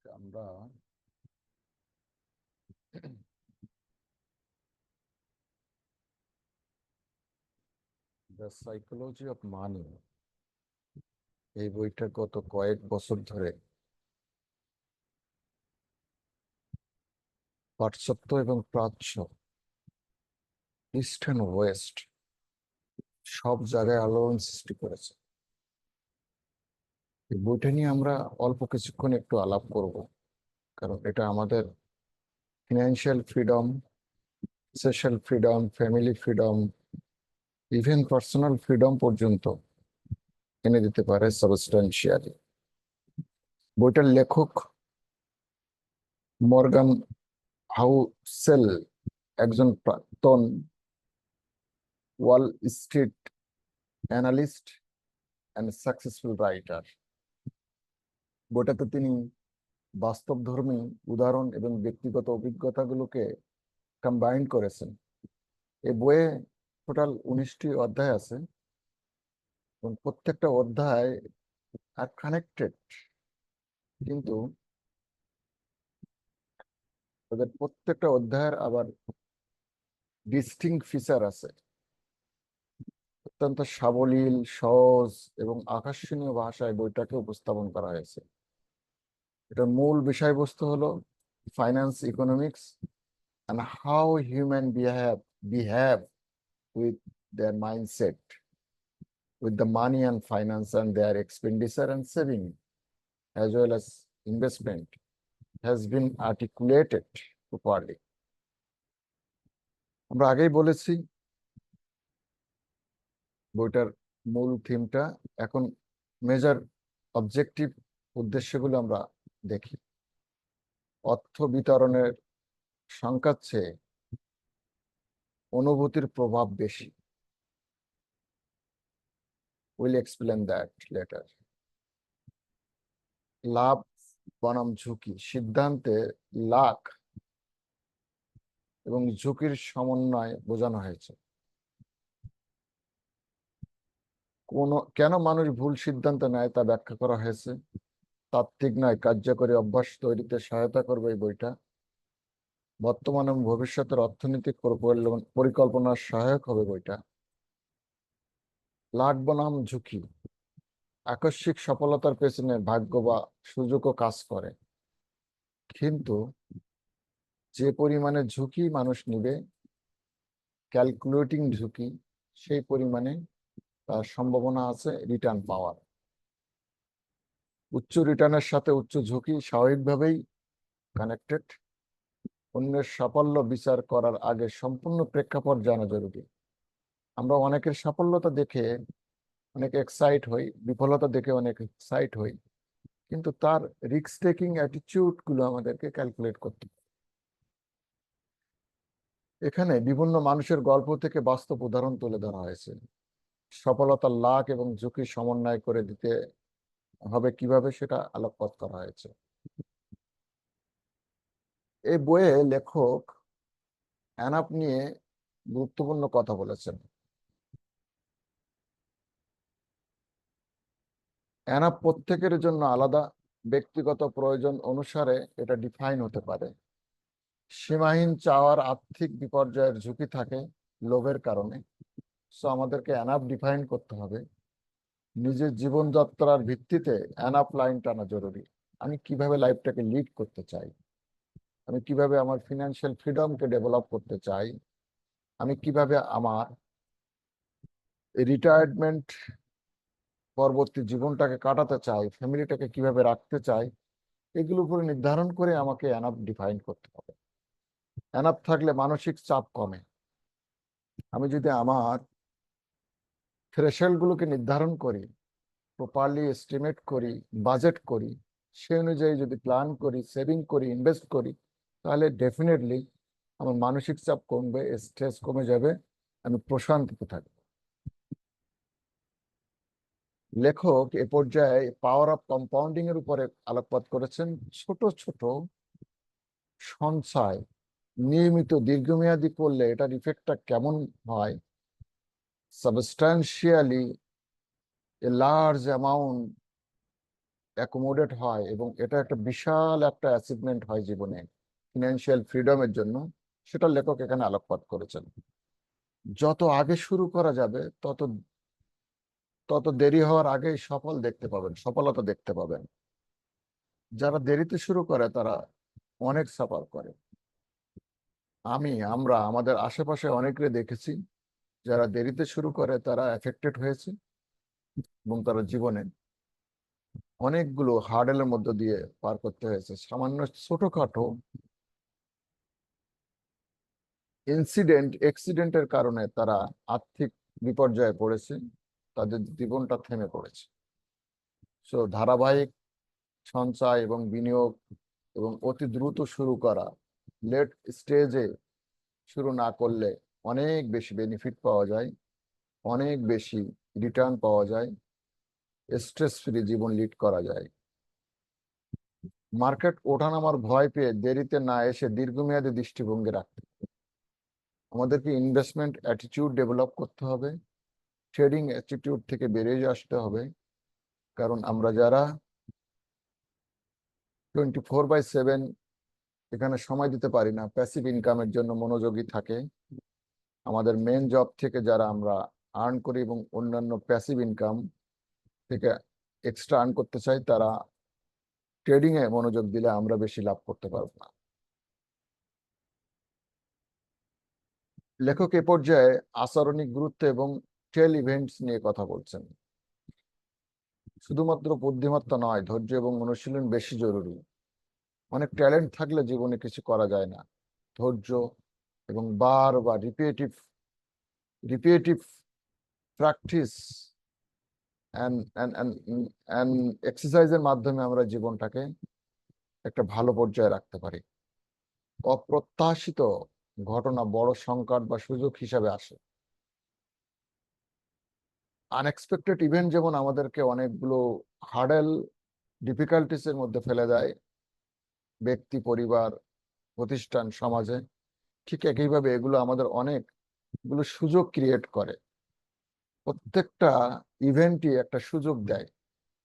আজকে আমরা the psychology of money এই বইটা গত কয়েক বছর ধরে পাশ্চাত্য এবং প্রাচ্য ইস্ট অ্যান্ড ওয়েস্ট সব জায়গায় আলোড়ন সৃষ্টি করেছে। এই বইটা নিয়ে আমরা অল্প কিছুক্ষণ একটু আলাপ করব। কারণ এটা আমাদের financial freedom social freedom family freedom even personal freedom পর্যন্ত এনে দিতে পারে সাবস্টান্সিয়ালি বইটার লেখক মর্গান হাউসেল, একজন প্রাক্তন Wall Street analyst and successful writer বইটাতে তিনি বাস্তবধর্মী উদাহরণ এবং ব্যক্তিগত অভিজ্ঞতাগুলোকে কম্বাইন করেছেন। এই বইয়ে টোটাল উনিশটি অধ্যায় আছে এবং প্রত্যেকটা অধ্যায় আর কানেক্টেড কিন্তু তাদের প্রত্যেকটা অধ্যায়ের আবার ডিস্টিং ফিচার আছে। অত্যন্ত সাবলীল, সহজ এবং আকর্ষণীয় ভাষায় বইটাকে উপস্থাপন করা হয়েছে। এটার মূল বিষয়বস্তু হলো finance economics and how human behave behave with their mindset with the money and finance and their expenditure and saving as well as investment has been articulated properly আমরা আগেই বলেছি, বইটার মূল থিমটা এখন মেজার অবজেক্টিভ উদ্দেশ্যগুলো আমরা দেখি। অর্থ বিতরণের সংখ্যার চেয়ে অনুভূতির প্রভাব বেশি। উইল এক্সপ্লেন দ্যাট লেটার লাভ, বনাম ঝুঁকি, সিদ্ধান্তে লাখ এবং ঝুঁকির সমন্বয় বোঝানো হয়েছে। কোন, কেন মানুষ ভুল সিদ্ধান্ত নেয় তা ব্যাখ্যা করা হয়েছে? তাত্ত্বিক নয়, কার্যকরী অভ্যাস তৈরিতে সহায়তা করবে এই বইটা। বর্তমান এবং ভবিষ্যতের অর্থনৈতিক পরিকল্পনা- পরিকল্পনার সহায়ক হবে বইটা। লাট বনাম ঝুঁকি। আকস্মিক সফলতার পেছনে ভাগ্য বা সুযোগও কাজ করে। কিন্তু যে পরিমাণে ঝুঁকি মানুষ নিবে ক্যালকুলেটিং ঝুঁকি, সেই পরিমাণে তার সম্ভাবনা আছে রিটার্ন পাওয়ার উচ্চ রিটার্নের সাথে উচ্চ ঝুঁকি স্বাভাবিকভাবেই কানেক্টেড অন্যের সাফল্য বিচার করার আগে সম্পূর্ণ প্রেক্ষাপট জানা জরুরি। আমরা অনেকের সাফল্যতা দেখে অনেক এক্সাইট হই, বিফলতা দেখে অনেক এক্সাইট হই, কিন্তু তার রিস্ক টেকিং অ্যাটিটিউডগুলো আমাদেরকে ক্যালকুলেট করতে। এখানে বিভিন্ন মানুষের গল্প থেকে বাস্তব উদাহরণ তুলে ধরা হয়েছে। সফলতার লাখ এবং ঝুঁকি সমন্বয় করে দিতে হবে কীভাবে সেটা আলোকপাত করা হয়েছে। এই বইয়ে লেখক অ্যানাপ নিয়ে গুরুত্বপূর্ণ কথা বলেছেন। অ্যানাপ প্রত্যেকের জন্য আলাদা ব্যক্তিগত প্রয়োজন অনুসারে এটা ডিফাইন হতে পারে। সীমাহীন চাওয়ার আর্থিক বিপর্যয়ের ঝুঁকি থাকে লোভের কারণে। সো আমাদেরকে অ্যানাপ ডিফাইন করতে হবে। নিজের জীবনযাত্রার ভিত্তিতে অ্যানাপ লাইন টানা জরুরি। আমি কীভাবে লাইফটাকে লিড করতে চাই? আমি কীভাবে আমার ফিনান্সিয়াল ফ্রিডমকে ডেভেলপ করতে চাই? আমি কীভাবে আমার রিটায়ারমেন্ট পরবর্তী জীবনটাকে কাটাতে চাই? ফ্যামিলিটাকে কীভাবে রাখতে চাই? এগুলো উপরে নির্ধারণ করে আমাকে অ্যানাপ ডিফাইন করতে হবে। অ্যানাপ থাকলে মানসিক চাপ কমে। আমি যদি আমার থ্রেশহোল্ডগুলোকে নির্ধারণ করি প্রপারলি এস্টিমেট করি বাজেট করি, সে অনুযায়ী যদি প্ল্যান করি সেভিং করি ইনভেস্ট করি, তাহলে ডেফিনেটলি আমার মানসিক চাপ কমবে স্ট্রেস কমে যাবে, আমি প্রশান্তিতে থাকব। লেখক এ পর্যায়ে পাওয়ার অফ কম্পাউন্ডিং এর উপরে আলোকপাত করেছেন। ছোট ছোট সঞ্চয় নিয়মিত দীর্ঘমেয়াদী করলে এটার ইফেক্টটা কেমন হয়? Substantially a large amount accommodate হয় এবং এটা একটা বিশাল একটা অ্যাচিভমেন্ট হয় জীবনে ফিনান্সিয়াল ফ্রিডমের জন্য। সেটা লেখক এখানে আলোকপাত করেছেন। যত আগে শুরু করা যাবে, তত তত দেরি হওয়ার আগেই সফল দেখতে পাবেন, সফলতা দেখতে পাবেন। যারা দেরিতে শুরু করে, তারা অনেক সাফার করে। আমি, আমরা, আমাদের আশেপাশে অনেকে দেখেছি। যারা দেরিতে শুরু করে, তারা এফেক্টেড হয়েছে এবং তারা জীবনে অনেকগুলো হার্ডেলের মধ্য দিয়ে পার করতে হয়েছে। সামান্য ছোটখাটো ইনসিডেন্ট এক্সিডেন্টের কারণে তারা আর্থিক বিপর্যয়ে পড়েছে, তাদের জীবনটা থেমে পড়েছে। সো ধারাবাহিক সঞ্চয় এবং বিনিয়োগ এবং অতি দ্রুত শুরু করা লেট স্টেজে শুরু না করলে অনেক বেশি বেনিফিট পাওয়া যায়, অনেক বেশি রিটার্ন পাওয়া যায় স্ট্রেস ফ্রি জীবন লিড করা যায়। মার্কেট ওঠানামার ভয় পেয়ে দেরিতে না এসে দীর্ঘমেয়াদী দৃষ্টিভঙ্গি রাখতে আমাদেরকে ইনভেস্টমেন্ট অ্যাটিটিউড ডেভেলপ করতে হবে ট্রেডিং অ্যাটিটিউড থেকে বেরিয়ে আসতে হবে, কারণ আমরা যারা টোয়েন্টি ফোর বাই সেভেন এখানে সময় দিতে পারি না প্যাসিভ ইনকামের জন্য মনোযোগী থাকে আমাদের মেন জব থেকে যারা আমরা আর্ন করি এবং অন্যান্য প্যাসিভ ইনকাম থেকে এক্সট্রা আর্ন করতে চাই, তারা ট্রেডিং এ মনোযোগ দিলে আমরা বেশি লাভ করতে পারব না। লেখক এ পর্যায়ে আচরণিক গুরুত্ব এবং টেল ইভেন্টস নিয়ে কথা বলছেন। শুধুমাত্র বুদ্ধিমত্তা নয়, ধৈর্য এবং অনুশীলন বেশি জরুরি। অনেক ট্যালেন্ট থাকলে জীবনে কিছু করা যায় না। ধৈর্য এবং বার বা রিপিয়েটিভ রিপিয়েটিভ প্র্যাকটিস অ্যান্ড এক্সারসাইজের মাধ্যমে আমরা জীবনটাকে একটা ভালো পর্যায়ে রাখতে পারি। অপ্রত্যাশিত ঘটনা বড় সংকট বা সুযোগ হিসাবে আসে। আনএক্সপেক্টেড ইভেন্ট যেমন আমাদেরকে অনেকগুলো হার্ডেল ডিফিকাল্টিস এর মধ্যে ফেলে দেয় ব্যক্তি, পরিবার, প্রতিষ্ঠান, সমাজে। ঠিক একইভাবে এগুলো আমাদের অনেক অনেকগুলো সুযোগ ক্রিয়েট করে। প্রত্যেকটা ইভেন্টই একটা সুযোগ দেয়।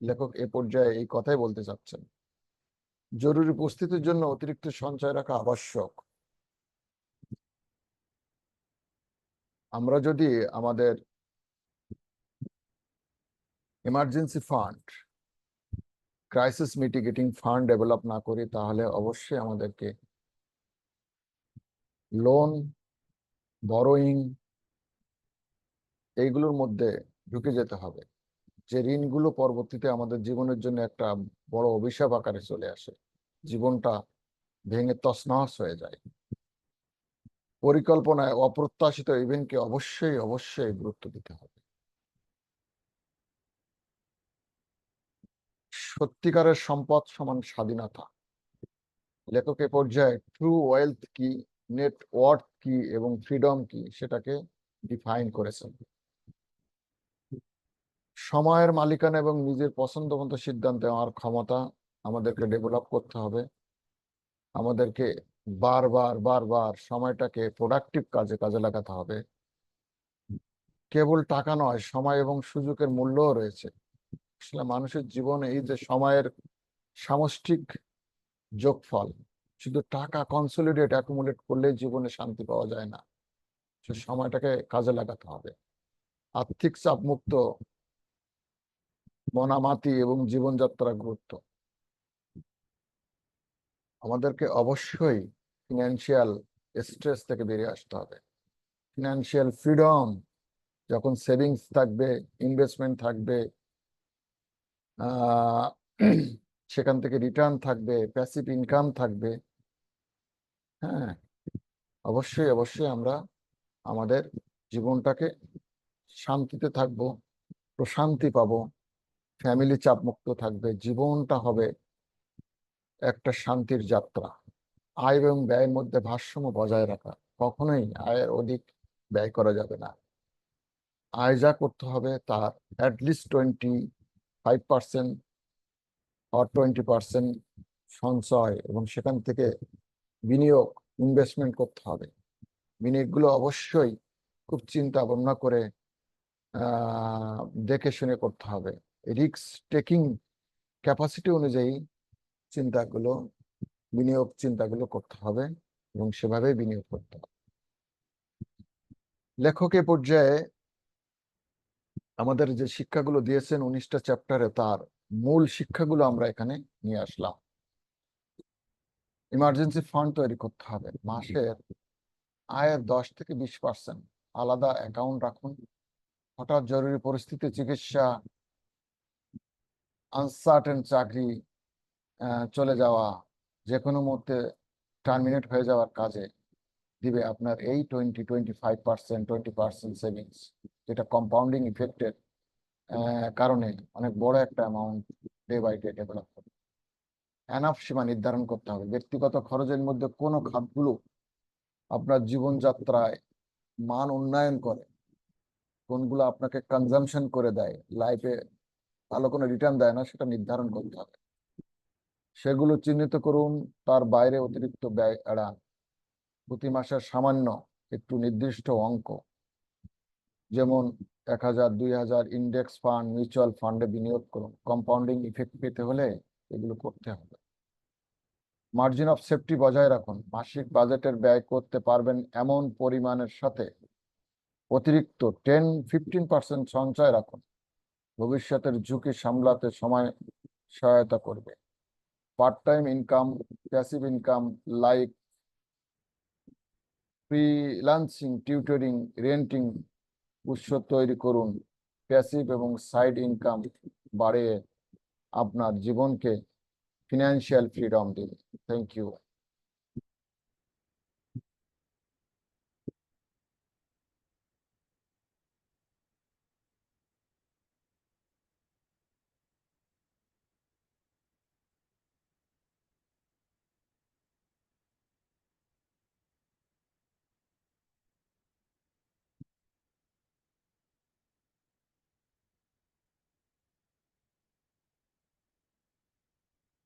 লেখক এ পর্যায়ে এই কথাই বলতে চাচ্ছেন। জরুরি উপস্থিতির জন্য অতিরিক্ত সঞ্চয় রাখা আবশ্যক। আমরা যদি আমাদের emergency fund crisis mitigating fund develop না করি, তাহলে অবশ্যই আমাদেরকে লোন বরোয়িং এইগুলোর মধ্যে ঢুকে যেতে হবে। যে ঋণগুলো পরবর্তীতে আমাদের জীবনের জন্য একটা বড় অভিশাপ আকারে চলে আসে, জীবনটা ভেঙে তছনছ হয়ে যায়। পরিকল্পনায় অপ্রত্যাশিত ইভেন্টকে অবশ্যই অবশ্যই গুরুত্ব দিতে হবে। সত্যিকারের সম্পদ সমান স্বাধীনতা। লেখক এ পর্যায়ে ট্রু ওয়েলথ কি? নেট ওয়ার্থ কি এবং ফ্রিডম কি সেটাকে ডিফাইন করেছেন সময়ের মালিকানা এবং নিজের পছন্দ মতো সিদ্ধান্ত নেওয়ার ক্ষমতা আমাদেরকে ডেভেলপ করতে হবে। আমাদেরকে বারবার বারবার সময়টাকে প্রোডাক্টিভ কাজে কাজে লাগাতে হবে। কেবল টাকা নয়, সময় এবং সুযোগের মূল্যও রয়েছে। আসলে মানুষের জীবনে এই যে সময়ের সামষ্টিক যোগফল শুধু টাকা কনসোলিডেট অ্যাকুমুলেট করলে জীবনে শান্তি পাওয়া যায় না। সে সময়টাকে কাজে লাগাতে হবে। আর্থিক চাপ মুক্ত মনামাতি এবং জীবনযাত্রা গুরুত্ব। আমাদেরকে অবশ্যই ফিনান্সিয়াল স্ট্রেস থেকে বেরিয়ে আসতে হবে। ফিনান্সিয়াল ফ্রিডম যখন সেভিংস থাকবে ইনভেস্টমেন্ট থাকবে আহ সেখান থেকে রিটার্ন থাকবে প্যাসিভ ইনকাম থাকবে হ্যাঁ অবশ্যই অবশ্যই আমরা আমাদের জীবনটাকে শান্তিতে থাকব, প্রশান্তি পাব ফ্যামিলি চাপ মুক্ত থাকবে, জীবনটা হবে একটা শান্তির যাত্রা। আয় এবং ব্যয়ের মধ্যে ভারসাম্য বজায় রাখা, কখনোই আয়ের অধিক ব্যয় করা যাবে না। আয় যা করতে হবে তার at least twenty five percent R twenty percent সঞ্চয় এবং সেখান থেকে বিনিয়োগ ইনভেস্টমেন্ট করতে হবে। বিনিয়োগগুলো অবশ্যই খুব চিন্তা ভাবনা করে দেখে শুনে করতে হবে। রিস্ক টেকিং ক্যাপাসিটি অনুযায়ী চিন্তাগুলো, বিনিয়োগ চিন্তাগুলো করতে হবে এবং সেভাবে বিনিয়োগ করতে হবে। লেখক এ পর্যায়ে আমাদের যে শিক্ষাগুলো দিয়েছেন উনিশটা চ্যাপ্টারে তার মূল শিক্ষাগুলো আমরা এখানে নিয়ে আসলাম। ইমার্জেন্সি ফান্ড তৈরি করতে হবে। মাসের আয়ের দশ থেকে বিশ পার্সেন্ট আলাদা অ্যাকাউন্ট রাখুন। হঠাৎ জরুরি পরিস্থিতি চিকিৎসা আনসার্টেন চাকরি চলে যাওয়া যে কোনো মুহূর্তে টার্মিনেট হয়ে যাওয়ার কাজে দিবে আপনার এই twenty twenty five percent twenty percent savings যেটা কম্পাউন্ডিং ইফেক্টের কারণে অনেক বড় একটা amount day by day develop enough সীমা নির্ধারণ করতে হবে। ব্যক্তিগত খরচের মধ্যে কোন খাতগুলো আপনার জীবনযাত্রায় মান উন্নয়ন করে কোনগুলো আপনাকে কনজামশন করে দেয় লাইফে ভালো কোনো রিটার্ন দেয় না সেটা নির্ধারণ করতে হবে। সেগুলো চিহ্নিত করুন তার বাইরে অতিরিক্ত ব্যয় এড়ান। প্রতি মাসের সামান্য একটু নির্দিষ্ট অঙ্ক যেমন এক হাজার দুই হাজার ইন্ডেক্স ফান্ড মিউচুয়াল ফান্ডে বিনিয়োগ করুন। কম্পাউন্ডিং ইফেক্ট পেতে হলে এগুলো করতে হবে। মার্জিন অফ সেফটি বজায় রাখুন। মাসিক বাজেটের ব্যয় করতে পারবেন এমন পরিমাণের সাথে। অতিরিক্ত টেন ফিফটিন পার্সেন্ট সঞ্চয় রাখুন। ভবিষ্যতের ঝুঁকি সামলাতে সময়, সহায়তা করবে। Part time income passive income like freelancing tutoring renting উৎস তৈরি করুন। প্যাসিভ এবং সাইড ইনকাম বাড়িয়ে আপনার জীবনকে ফিনান্সিয়াল ফ্রিডম দিন থ্যাংক ইউ